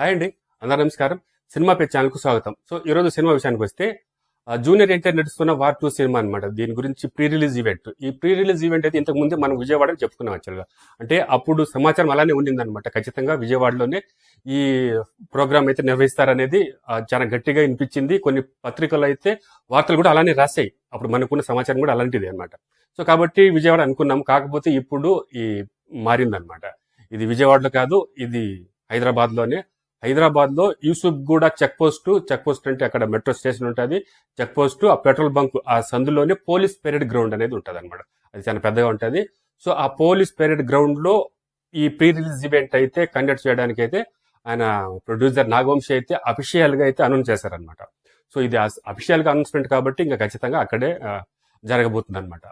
Hi అండి అందరూ నమస్కారం. సినిమా పే ఛానల్కు స్వాగతం. సో ఈరోజు సినిమా విషయానికి వస్తే జూనియర్ ఎన్టీఆర్ నడుస్తున్న వార్ టూ సినిమా అన్నమాట. దీని గురించి ప్రీ రిలీజ్ ఈవెంట్. ఈ ప్రీ రిలీజ్ ఈవెంట్ అయితే ఇంతకు ముందే మనం విజయవాడలో చెప్పుకున్నాం యాక్చువల్గా అంటే అప్పుడు సమాచారం అలానే ఉండిందన్నమాట. ఖచ్చితంగా విజయవాడలోనే ఈ ప్రోగ్రామ్ అయితే నిర్వహిస్తారనేది చాలా గట్టిగా వినిపించింది. కొన్ని పత్రికలు అయితే వార్తలు కూడా అలానే రాశాయి. అప్పుడు మనకున్న సమాచారం కూడా అలాంటిది అనమాట సో కాబట్టి విజయవాడ అనుకున్నాం. కాకపోతే ఇప్పుడు ఈ మారిందనమాట ఇది విజయవాడలో కాదు ఇది హైదరాబాద్ హైదరాబాద్లో హైదరాబాద్లో యూసుఫ్ గూడ చెక్ పోస్ట్ చెక్ పోస్ట్ అంటే అక్కడ మెట్రో స్టేషన్ ఉంటుంది. చెక్ పోస్ట్ ఆ పెట్రోల్ బంక్ ఆ సందులోనే పోలీస్ పెరేడ్ గ్రౌండ్ అనేది ఉంటుంది అనమాట అది చాలా పెద్దగా ఉంటుంది. సో ఆ పోలీస్ పెరేడ్ గ్రౌండ్లో ఈ ప్రీ రిలీజ్ ఈవెంట్ అయితే కండక్ట్ చేయడానికి అయితే ఆయన ప్రొడ్యూసర్ నాగవంశి అయితే అఫీషియల్గా అయితే అనౌన్స్ చేశారనమాట సో ఇది అఫీషియల్గా అనౌన్స్మెంట్ కాబట్టి ఇంకా ఖచ్చితంగా అక్కడే జరగబోతుంది అనమాట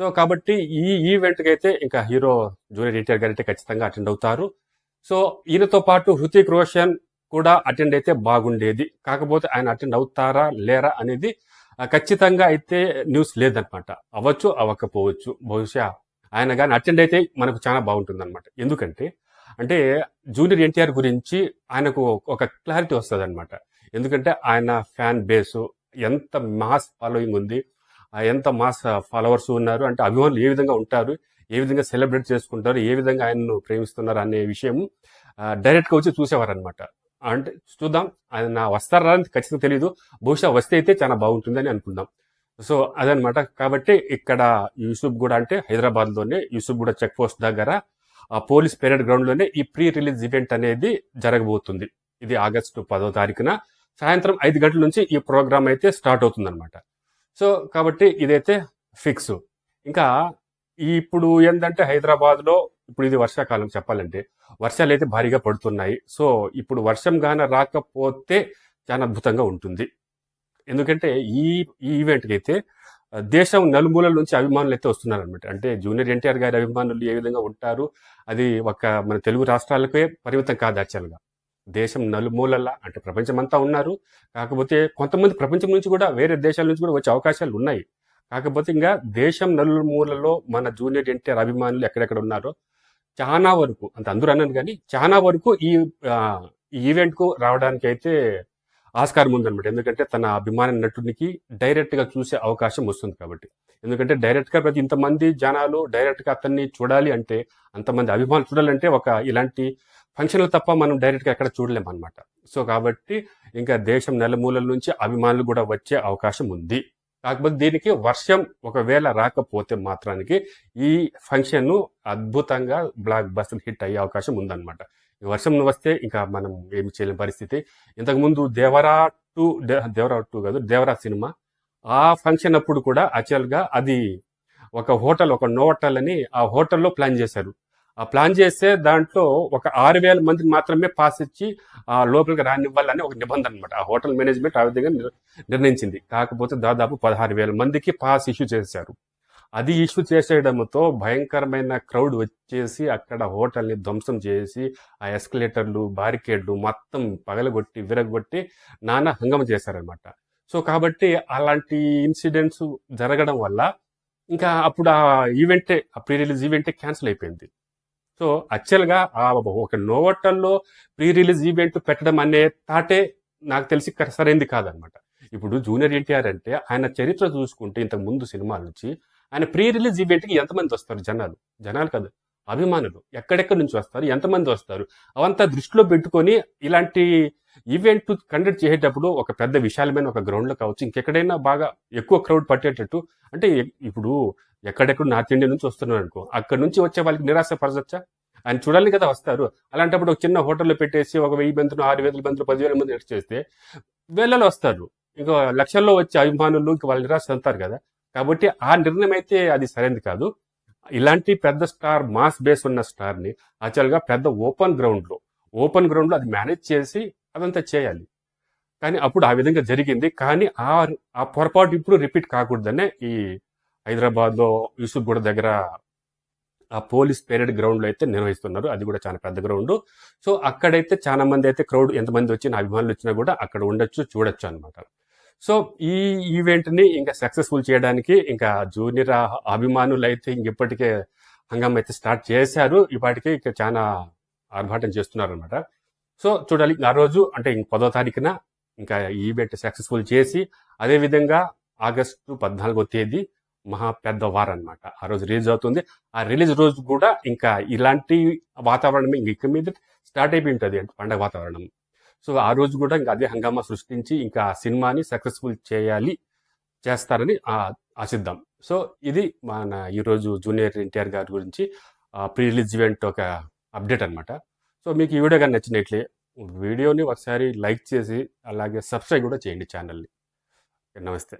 సో కాబట్టి ఈ ఈవెంట్కి అయితే ఇంకా హీరో జూనియర్ ఎన్టీఆర్ గారు అయితే ఖచ్చితంగా అటెండ్ అవుతారు. సో ఈయనతో పాటు హృతిక్ రోషన్ కూడా అటెండ్ అయితే బాగుండేది. కాకపోతే ఆయన అటెండ్ అవుతారా లేరా అనేది ఖచ్చితంగా అయితే న్యూస్ లేదనమాట అవ్వచ్చు అవ్వకపోవచ్చు. బహుశా ఆయన కానీ అటెండ్ అయితే మనకు చాలా బాగుంటుంది అనమాట ఎందుకంటే అంటే జూనియర్ ఎన్టీఆర్ గురించి ఆయనకు ఒక క్లారిటీ వస్తుంది అనమాట ఎందుకంటే ఆయన ఫ్యాన్ బేసు ఎంత మాస్ ఫాలోయింగ్ ఉంది ఎంత మాస్ ఫాలోవర్స్ ఉన్నారు అంటే అభిమానులు ఏ విధంగా ఉంటారు ఏ విధంగా సెలబ్రేట్ చేసుకుంటారు ఏ విధంగా ఆయనను ప్రేమిస్తున్నారు అనే విషయం డైరెక్ట్గా వచ్చి చూసేవారు అనమాట అంటే చూద్దాం ఆయన వస్తారా అని ఖచ్చితంగా తెలియదు బహుశా వస్తే అయితే చాలా బాగుంటుందని అనుకుందాం. సో అదనమాట కాబట్టి ఇక్కడ యూసుఫ్ కూడా అంటే హైదరాబాద్లోనే యూసుఫ్ కూడా చెక్ పోస్ట్ దగ్గర ఆ పోలీస్ పెరేడ్ గ్రౌండ్లోనే ఈ ప్రీ రిలీజ్ ఈవెంట్ అనేది జరగబోతుంది. ఇది ఆగస్టు పదో తారీఖున సాయంత్రం ఐదు గంటల నుంచి ఈ ప్రోగ్రామ్ అయితే స్టార్ట్ అవుతుంది అనమాట సో కాబట్టి ఇదైతే ఫిక్స్. ఇంకా ఇప్పుడు ఏంటంటే హైదరాబాద్లో ఇప్పుడు ఇది వర్షాకాలం చెప్పాలంటే వర్షాలు అయితే భారీగా పడుతున్నాయి. సో ఇప్పుడు వర్షం గాన రాకపోతే చాలా అద్భుతంగా ఉంటుంది. ఎందుకంటే ఈ ఈ ఈవెంట్కి అయితే దేశం నలుమూలల నుంచి అభిమానులు అయితే వస్తున్నారు అనమాట అంటే జూనియర్ ఎన్టీఆర్ గారి అభిమానులు ఏ విధంగా ఉంటారు అది ఒక మన తెలుగు రాష్ట్రాలకే పరిమితం కాదు యాక్చువల్గా దేశం నలుమూలల అంటే ప్రపంచమంతా ఉన్నారు. కాకపోతే కొంతమంది ప్రపంచం నుంచి కూడా వేరే దేశాల నుంచి కూడా వచ్చే అవకాశాలు ఉన్నాయి. కాకపోతే ఇంకా దేశం నలుమూలలో మన జూనియర్ ఎన్టీఆర్ అభిమానులు ఎక్కడెక్కడ ఉన్నారో చాలా వరకు అంత అందరూ అన్నాను కానీ చాలా వరకు ఈ ఈవెంట్కు రావడానికి అయితే ఆస్కారం ఉందన్నమాట. ఎందుకంటే తన అభిమాన నటునికి డైరెక్ట్గా చూసే అవకాశం వస్తుంది కాబట్టి. ఎందుకంటే డైరెక్ట్గా ప్రతి ఇంతమంది జనాలు డైరెక్ట్గా అతన్ని చూడాలి అంటే అంతమంది అభిమానులు చూడాలంటే ఒక ఇలాంటి ఫంక్షన్లు తప్ప మనం డైరెక్ట్గా ఎక్కడ చూడలేం అనమాట సో కాబట్టి ఇంకా దేశం నలుమూలల నుంచి అభిమానులు కూడా వచ్చే అవకాశం ఉంది. కాకపోతే దీనికి వర్షం ఒకవేళ రాకపోతే మాత్రానికి ఈ ఫంక్షన్ అద్భుతంగా బ్లాక్ బస్టర్ హిట్ అయ్యే అవకాశం ఉందన్నమాట. ఈ వర్షం వస్తే ఇంకా మనం ఏమి చేయలేని పరిస్థితి. ఇంతకుముందు దేవరా టూ దేవరా టూ కాదు దేవరా సినిమా. ఆ ఫంక్షన్ అప్పుడు కూడా యాక్చువల్గా అది ఒక హోటల్ ఒక నోటల్ అని ఆ హోటల్లో ప్లాన్ చేశారు. ప్లాన్ చేస్తే దాంట్లో ఒక ఆరు వేల మందికి మాత్రమే పాస్ ఇచ్చి ఆ లోపలికి రానివ్వాలని ఒక నిబంధన అనమాట ఆ హోటల్ మేనేజ్మెంట్ ఆ విధంగా నిర్ణయించింది. కాకపోతే దాదాపు పదహారు వేల మందికి పాస్ ఇష్యూ చేశారు. అది ఇష్యూ చేసేయడంతో భయంకరమైన క్రౌడ్ వచ్చేసి అక్కడ హోటల్ని ధ్వంసం చేసి ఆ ఎస్కలేటర్లు బారికేడ్లు మొత్తం పగలగొట్టి విరగొట్టి నానా హంగమ చేశారనమాట సో కాబట్టి అలాంటి ఇన్సిడెంట్స్ జరగడం వల్ల ఇంకా అప్పుడు ఆ ఈవెంటే ఆ ప్రీ రిలీజ్ ఈవెంటే క్యాన్సిల్ అయిపోయింది. సో యాక్చువల్గా ఆ ఒక నోవటల్లో ప్రీ రిలీజ్ ఈవెంట్ పెట్టడం అనే తాటే నాకు తెలిసి సరైంది కాదనమాట. ఇప్పుడు జూనియర్ ఎన్టీఆర్ అంటే ఆయన చరిత్ర చూసుకుంటే ఇంతకు ముందు సినిమాల నుంచి ఆయన ప్రీ రిలీజ్ ఈవెంట్కి ఎంతమంది వస్తారు జనాలు? జనాలు కాదు అభిమానులు. ఎక్కడెక్కడి నుంచి వస్తారు? ఎంతమంది వస్తారు? అవంతా దృష్టిలో పెట్టుకొని ఇలాంటి ఈవెంట్ కండక్ట్ చేసేటప్పుడు ఒక పెద్ద విశాలమైన ఒక గ్రౌండ్లో కావచ్చు ఇంకెక్కడైనా బాగా ఎక్కువ క్రౌడ్ పట్టేటట్టు అంటే ఇప్పుడు ఎక్కడెక్కడ నార్త్ ఇండియా నుంచి వస్తున్నారు అనుకో అక్కడ నుంచి వచ్చే వాళ్ళకి నిరాశపరచచ్చా ఆయన చూడాలి కదా వస్తారు. అలాంటప్పుడు ఒక చిన్న హోటల్లో పెట్టేసి ఒక వెయ్యి మందిని ఆరు వేల మందిని పదివేల మంది ఎట్ చేస్తే వేలలో వస్తారు. ఇంకా లక్షల్లో వచ్చే అభిమానులు ఇంకా వాళ్ళు నిరాశ అంటారు కదా. కాబట్టి ఆ నిర్ణయం అయితే అది సరైనది కాదు. ఇలాంటి పెద్ద స్టార్ మాస్ బేస్ ఉన్న స్టార్ని యాక్చువల్గా పెద్ద ఓపెన్ గ్రౌండ్లో ఓపెన్ గ్రౌండ్లో అది మేనేజ్ చేసి అదంతా చేయాలి. కానీ అప్పుడు ఆ విధంగా జరిగింది. కానీ ఆ ఆ పొరపాటు ఇప్పుడు రిపీట్ కాకూడదనే ఈ హైదరాబాద్లో యూసుఫ్ గూడ దగ్గర ఆ పోలీస్ పేరెడ్ గ్రౌండ్లో అయితే నిర్వహిస్తున్నారు. అది కూడా చాలా పెద్ద గ్రౌండ్. సో అక్కడైతే చాలా మంది అయితే క్రౌడ్ ఎంతమంది వచ్చిన అభిమానులు వచ్చినా కూడా అక్కడ ఉండొచ్చు చూడొచ్చు అనమాట సో ఈ ఈవెంట్ని ఇంకా సక్సెస్ఫుల్ చేయడానికి ఇంకా జూనియర్ అభిమానులు అయితే ఇంకెప్పటికే హంగం అయితే స్టార్ట్ చేశారు. ఇప్పటికే ఇక చాలా ఆర్భాటం చేస్తున్నారు అనమాట సో చూడాలి. ఆ రోజు అంటే ఇంక పదో తారీఖున ఇంకా ఈవెంట్ సక్సెస్ఫుల్ చేసి అదే విధంగా ఆగస్టు పద్నాలుగో తేదీ మహా పెద్ద వార్ అనమాట ఆ రోజు రిలీజ్ అవుతుంది. ఆ రిలీజ్ రోజు కూడా ఇంకా ఇలాంటి వాతావరణం ఇంక మీద స్టార్ట్ అయిపోయి ఉంటుంది అంటే పండగ వాతావరణం. సో ఆ రోజు కూడా ఇంకా అదే హంగామా సృష్టించి ఇంకా ఆ సినిమాని సక్సెస్ఫుల్ చేయాలి చేస్తారని ఆశిద్దాం. సో ఇది మన ఈరోజు జూనియర్ ఎన్టీఆర్ గారి గురించి ప్రీ రిలీజ్ ఈవెంట్ ఒక అప్డేట్ అన్నమాట. సో మీకు ఈ వీడియో కానీ నచ్చినట్లే వీడియోని ఒకసారి లైక్ చేసి అలాగే సబ్స్క్రైబ్ కూడా చేయండి ఛానల్ని. నమస్తే.